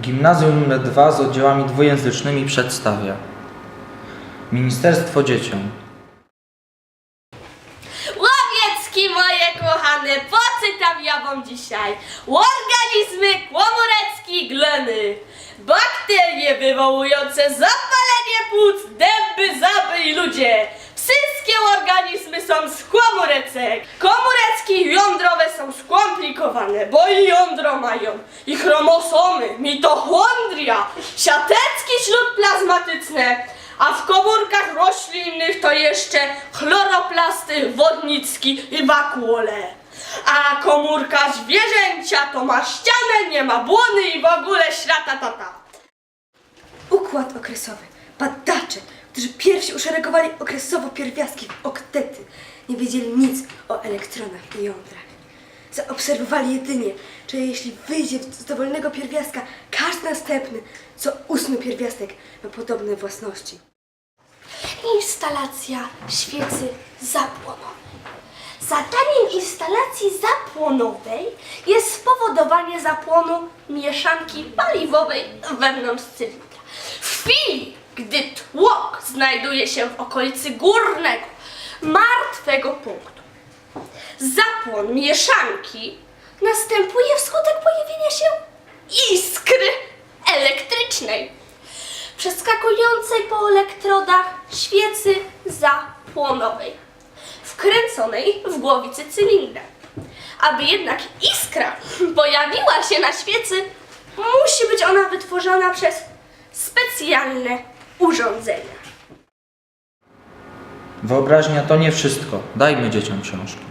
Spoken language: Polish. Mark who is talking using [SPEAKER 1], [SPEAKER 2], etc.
[SPEAKER 1] Gimnazjum nr 2 z oddziałami dwujęzycznymi przedstawia Ministerstwo Dzieciom
[SPEAKER 2] Łowiecki moje kochane, poczytam ja wam dzisiaj. Organizmy kłomurecki gleny. Bakterie wywołujące zapalenie płuc, dęby, zaby i ludzie. Wszystkie organizmy są z kłomurecek. Komóreczki jądrowe są skomplikowane, bo i jądro mają. I chromosomy, mitochondria, siateczki śródplazmatyczne, a w komórkach roślinnych to jeszcze chloroplasty, wodnicki i wakuole. A komórka zwierzęcia to ma ścianę, nie ma błony i w ogóle śrata tata.
[SPEAKER 3] Układ okresowy. Badacze, którzy pierwsi uszeregowali okresowo pierwiastki w oktety, nie wiedzieli nic o elektronach i jądrach. Zaobserwowali jedynie, że jeśli wyjdzie z dowolnego pierwiastka każdy następny, co ósmy pierwiastek ma podobne własności.
[SPEAKER 2] Instalacja świecy zapłonowej. Zadaniem instalacji zapłonowej jest spowodowanie zapłonu mieszanki paliwowej wewnątrz cylindra. W chwili, gdy tłok znajduje się w okolicy górnego, martwego punktu, zapłon mieszanki następuje wskutek pojawienia się iskry elektrycznej przeskakującej po elektrodach świecy zapłonowej, wkręconej w głowicy cylindra. Aby jednak iskra pojawiła się na świecy, musi być ona wytworzona przez specjalne urządzenia.
[SPEAKER 1] Wyobraźnia to nie wszystko. Dajmy dzieciom książki.